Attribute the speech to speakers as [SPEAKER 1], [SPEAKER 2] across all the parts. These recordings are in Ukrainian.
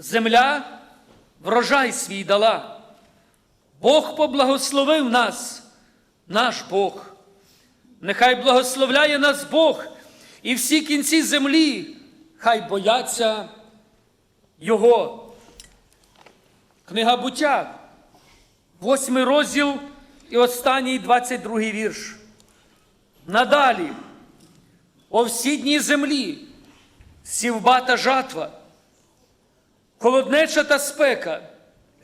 [SPEAKER 1] земля врожай свій дала. Бог поблагословив нас, наш Бог. Нехай благословляє нас Бог, і всі кінці землі хай бояться Його. Книга буття, восьмий розділ і останній 22 вірш. Надалі, о всі дні землі, сівба та жатва, холоднеча та спека,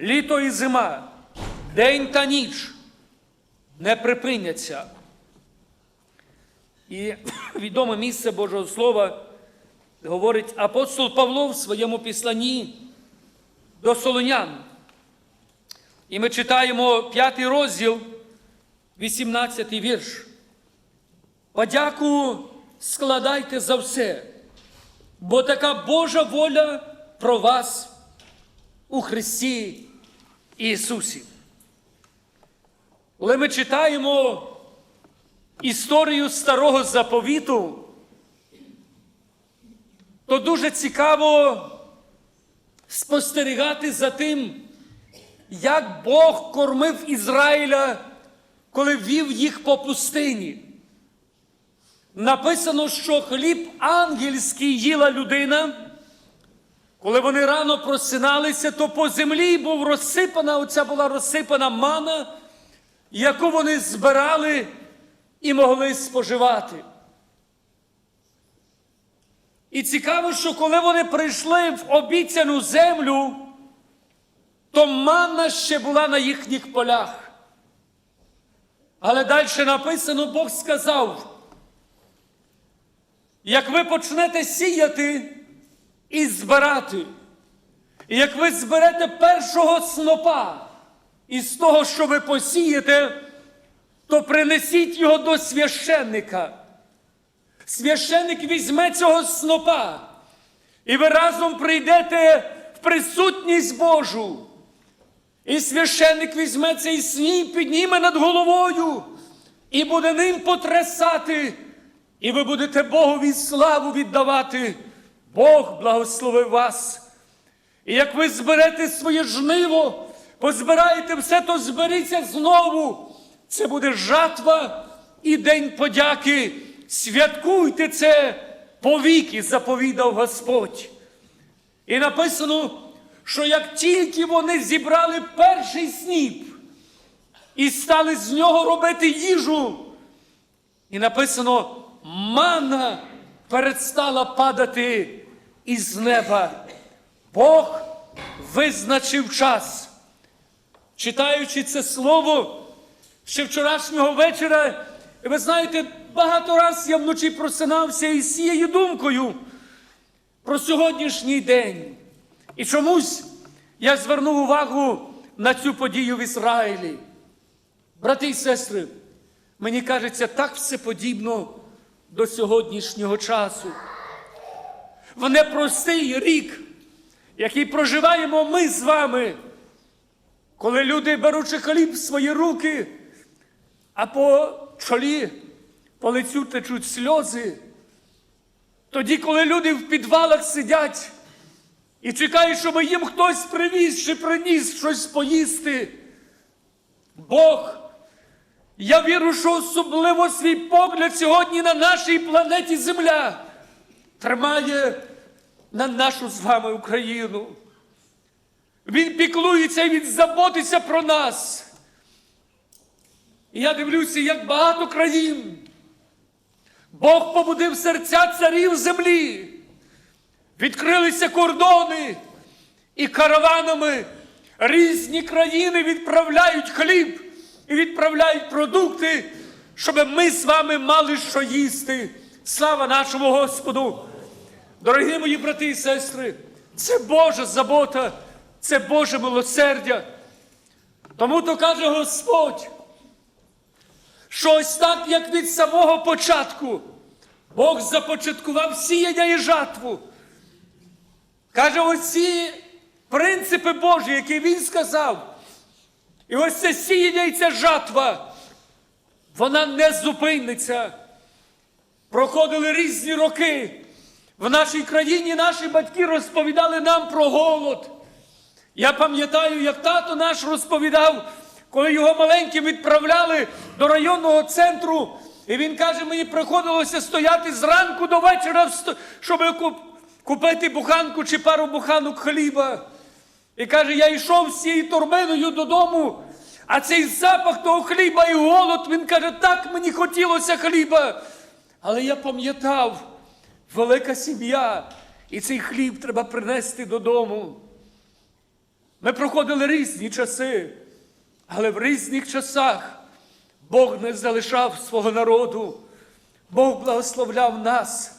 [SPEAKER 1] літо і зима, день та ніч не припиняться. І відоме місце Божого Слова говорить апостол Павло в своєму післанні до Солонян. І ми читаємо п'ятий розділ, 18 вірш. Подяку складайте за все, бо така Божа воля про вас у Христі Ісусі. Коли ми читаємо історію старого заповіту, то дуже цікаво спостерігати за тим, як Бог кормив Ізраїля, коли вів їх по пустині. Написано, що хліб ангельський їла людина. Коли вони рано просиналися, то по землі був розсипана, оця була розсипана мана, яку вони збирали і могли споживати. І цікаво, що коли вони прийшли в обіцяну землю, то манна ще була на їхніх полях. Але далі написано, Бог сказав, як ви почнете сіяти і збирати, і як ви зберете першого снопа із того, що ви посієте, то принесіть його до священника. Священник візьме цього снопа, і ви разом прийдете в присутність Божу. І священник візьме цей сніп, підніме над головою і буде ним потрясати, і ви будете Богові славу віддавати. Бог благословив вас. І як ви зберете своє жниво, позбираєте все, то зберіться знову. Це буде жатва і день подяки. Святкуйте це повіки, заповідав Господь. І написано, що як тільки вони зібрали перший сніп і стали з нього робити їжу, і написано, мана перестала падати із неба. Бог визначив час. Читаючи це слово ще вчорашнього вечора, ви знаєте, багато раз я вночі просинався із цією думкою про сьогоднішній день. І чомусь я звернув увагу на цю подію в Ізраїлі. Брати і сестри, мені кажеться, так все подібно до сьогоднішнього часу. В непростий рік, який проживаємо ми з вами, коли люди, беручи хліб в свої руки, а по чолі, по лицю течуть сльози, тоді, коли люди в підвалах сидять і чекають, щоб їм хтось привіз чи приніс щось поїсти, Бог, я вірю, що особливо свій погляд сьогодні на нашій планеті Земля тримає на нашу з вами Україну. Він піклується і він заботиться про нас. І я дивлюся, як багато країн. Бог побудив серця царів землі. Відкрилися кордони і караванами різні країни відправляють хліб і відправляють продукти, щоб ми з вами мали що їсти. Слава нашому Господу! Дорогі мої брати і сестри, це Божа забота, це Боже милосердя. Тому то каже Господь, що ось так, як від самого початку, Бог започаткував сіяння і жатву. Каже, оці принципи Божі, які він сказав. І ось це сіяння і ця жатва, вона не зупиниться. Проходили різні роки, В нашій країні наші батьки розповідали нам про голод. Я пам'ятаю, як тато наш розповідав, коли його маленьким відправляли до районного центру, і він каже, мені приходилося стояти зранку до вечора, щоб купити буханку чи пару буханок хліба. І каже, я йшов з цією торбиною додому, а цей запах того хліба і голод, він каже, так мені хотілося хліба. Але я пам'ятав, велика сім'я, і цей хліб треба принести додому. Ми проходили різні часи, але в різних часах Бог не залишав свого народу, Бог благословляв нас.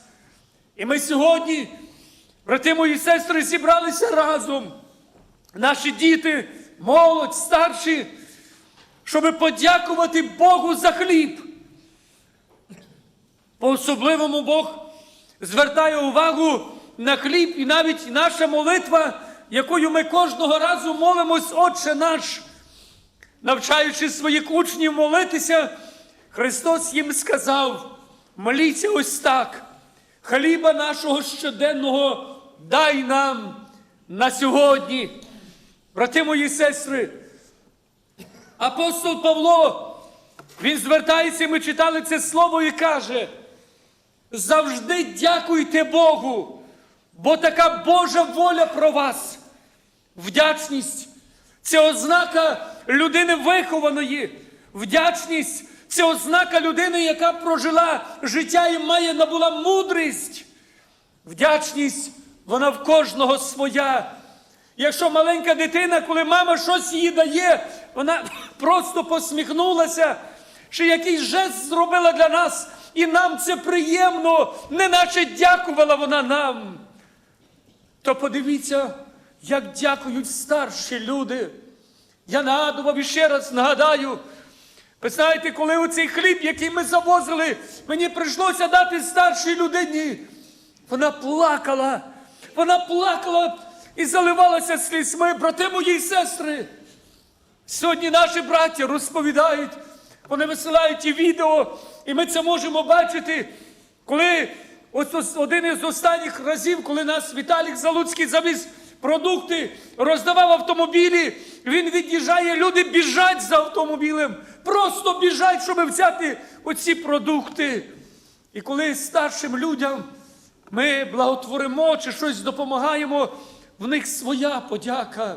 [SPEAKER 1] І ми сьогодні, брати мої сестри, зібралися разом, наші діти, молодь, старші, щоб подякувати Богу за хліб. По-особливому Бог звертає увагу на хліб і навіть наша молитва, якою ми кожного разу молимось, Отче наш, навчаючи своїх учнів молитися, Христос їм сказав: моліться ось так, хліба нашого щоденного дай нам на сьогодні. Брати мої сестри, апостол Павло, він звертається, ми читали це слово і каже, завжди дякуйте Богу, бо така Божа воля про вас. Вдячність це ознака людини вихованої. Вдячність це ознака людини, яка прожила життя і має набула мудрість. Вдячність, вона в кожного своя. Якщо маленька дитина, коли мама щось їй дає, вона просто посміхнулася, чи якийсь жест зробила для нас, і нам це приємно, неначе дякувала вона нам. То подивіться, як дякують старші люди. Я нагадував і ще раз нагадаю. Ви знаєте, коли оцей хліб, який ми завозили, мені прийшлося дати старшій людині. Вона плакала, вона плакала і заливалася слізьми, брати мої сестри. Сьогодні наші браття розповідають, вони висилають і відео, і ми це можемо бачити, коли один із останніх разів, коли нас Віталік Залуцький завіз продукти, роздавав автомобілі, він від'їжджає, люди біжать за автомобілем, просто біжать, щоб взяти оці продукти. І коли старшим людям ми благотворимо чи щось допомагаємо, в них своя подяка.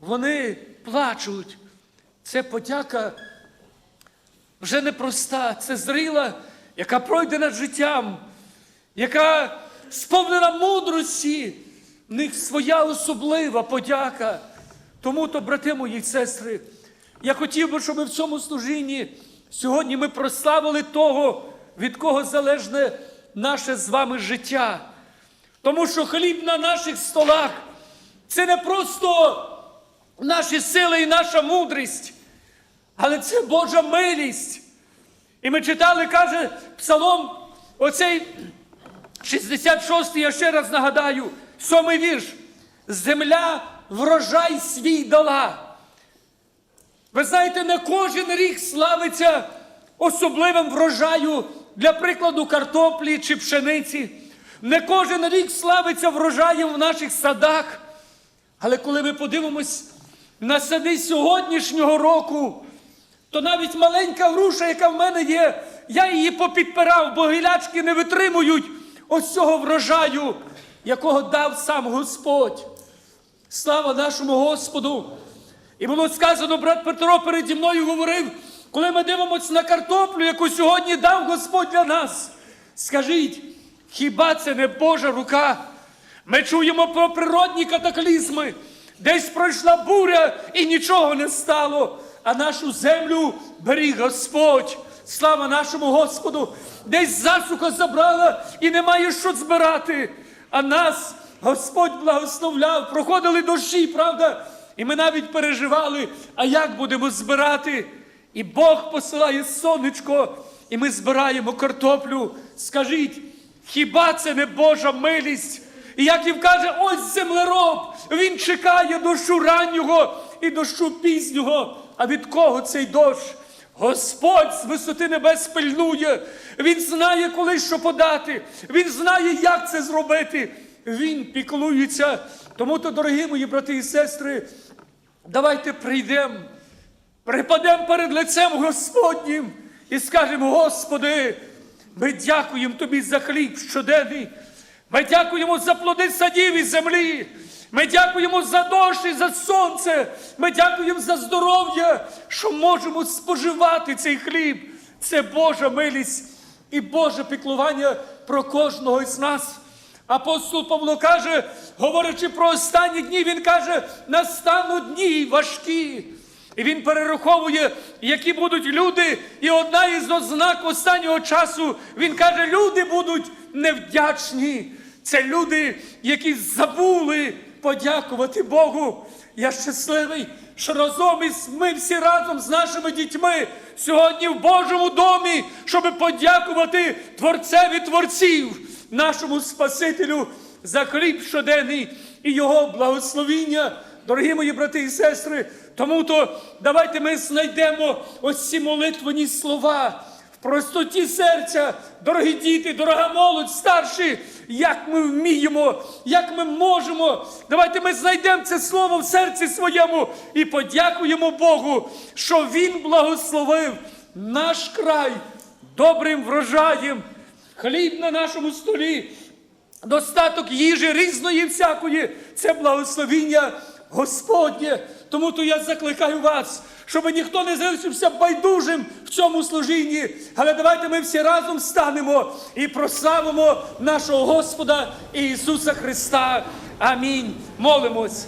[SPEAKER 1] Вони плачуть. Це подяка вже непроста, це зрила, яка пройде над життям, яка сповнена мудрості. В них своя особлива подяка. Тому то, брати мої сестри, я хотів би, щоб в цьому служінні сьогодні ми прославили того, від кого залежне наше з вами життя. Тому що хліб на наших столах це не просто наші сили і наша мудрість, але це Божа милість. І ми читали, каже Псалом, оцей 66-й, я ще раз нагадаю, сьомий вірш. Земля врожай свій дала. Ви знаєте, не кожен рік славиться особливим врожаю, для прикладу, картоплі чи пшениці. Не кожен рік славиться врожаєм в наших садах. Але коли ми подивимось на сади сьогоднішнього року, то навіть маленька груша, яка в мене є, я її попідпирав, бо гілячки не витримують ось цього врожаю, якого дав сам Господь. Слава нашому Господу! І було сказано, брат Петро переді мною говорив, коли ми дивимося на картоплю, яку сьогодні дав Господь для нас. Скажіть, хіба це не Божа рука? Ми чуємо про природні катаклізми. Десь пройшла буря і нічого не стало, а нашу землю беріг Господь. Слава нашому Господу! Десь засуха забрала і немає що збирати. А нас Господь благословляв, проходили дощі, правда? І ми навіть переживали, а як будемо збирати? І Бог посилає сонечко, і ми збираємо картоплю. Скажіть, хіба це не Божа милість? І Яків каже, ось землероб, він чекає дощу раннього і дощу пізнього. А від кого цей дощ? Господь з висоти небес пильнує. Він знає, коли що подати. Він знає, як це зробити. Він піклується. Тому то, дорогі мої брати і сестри, давайте прийдемо, припадемо перед лицем Господнім і скажемо, Господи, ми дякуємо Тобі за хліб щоденний. Ми дякуємо за плоди садів і землі. Ми дякуємо за дощ і за сонце. Ми дякуємо за здоров'я, що можемо споживати цей хліб. Це Божа милість і Боже піклування про кожного із нас. Апостол Павло каже, говорячи про останні дні, він каже, настануть дні важкі. І він перераховує, які будуть люди. І одна із ознак останнього часу, він каже, люди будуть невдячні. Це люди, які забули подякувати Богу. Я щасливий, що разом із ми всі разом з нашими дітьми сьогодні в Божому домі, щоб подякувати Творцеві творців, нашому Спасителю за хліб щоденний і Його благословіння. Дорогі мої брати і сестри, тому то давайте ми знайдемо ось ці молитвені слова простоті серця, дорогі діти, дорога молодь, старші, як ми вміємо, як ми можемо. Давайте ми знайдемо це слово в серці своєму і подякуємо Богу, що Він благословив наш край добрим врожаєм, хліб на нашому столі. Достаток їжі різної всякої це благословіння Господнє. Тому то я закликаю вас, щоб ніхто не залишився байдужим в цьому служінні. Але давайте ми всі разом станемо і прославимо нашого Господа Ісуса Христа. Амінь. Молимось.